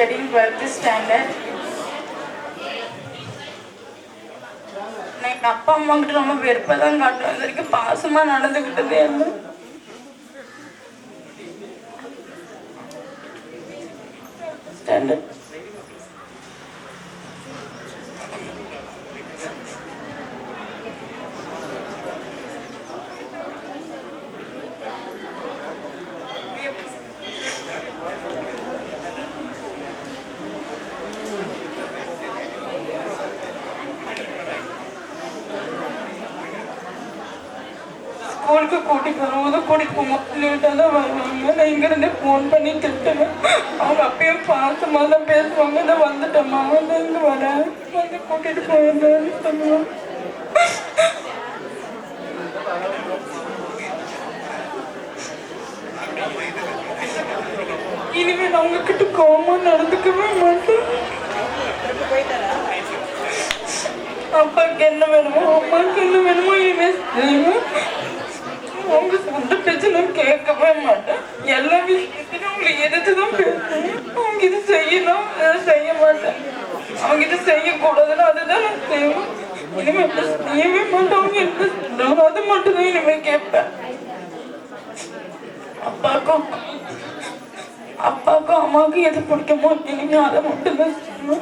studying 12th standard. நான் எங்கள் அப்பா அம்மா கிட்ட ரொம்ப வெறுப்பை தான் காட்டுவேன். இது வரைக்கும் பாசமாக நடந்துக்கிட்டதே இல்லை. ஸ்டாண்டர்ட் ஸ்கூலுக்கு கூட்டிட்டு வரும்போது கூட்டிட்டு போகும்போது லேட்டாக தான் வருவாங்க நான் இங்கேருந்தே ஃபோன் பண்ணி திட்டுவேன் அவங்க அப்பயும் பாசமாக தான் பேசுவாங்க. நான் வந்துட்டேம்மா. வந்து இங்கே வரேன் வந்து கூட்டிட்டு போயிருந்தேன் சொல்லுவேன் இனிமே நான் உங்ககிட்ட கோமா நடந்துக்கவே மாட்டேன். அப்பாவுக்கு என்ன வேணுமோ அம்மாவுக்கு என்ன வேணுமோ இனிமே செய்வேன் மாட்டேன். எல்லா விஷயத்தையும் உங்களை எதிர்த்து தான் பேசுவேன். அவங்க இது செய்யணும் செய்ய மாட்டேன். அவங்க இது செய்யக்கூடாதுன்னு அதுதான் நான் செய்வேன் இனிமே செய்யவே மாட்டேன் அவங்க என்ன சொல்றாங்க அது மட்டும்தான் இனிமே கேட்பேன். அப்பாக்கும் அப்பாவுக்கும் அம்மாவுக்கும் எது பிடிக்குமோ இனிமே அதை மட்டும்தான் தான்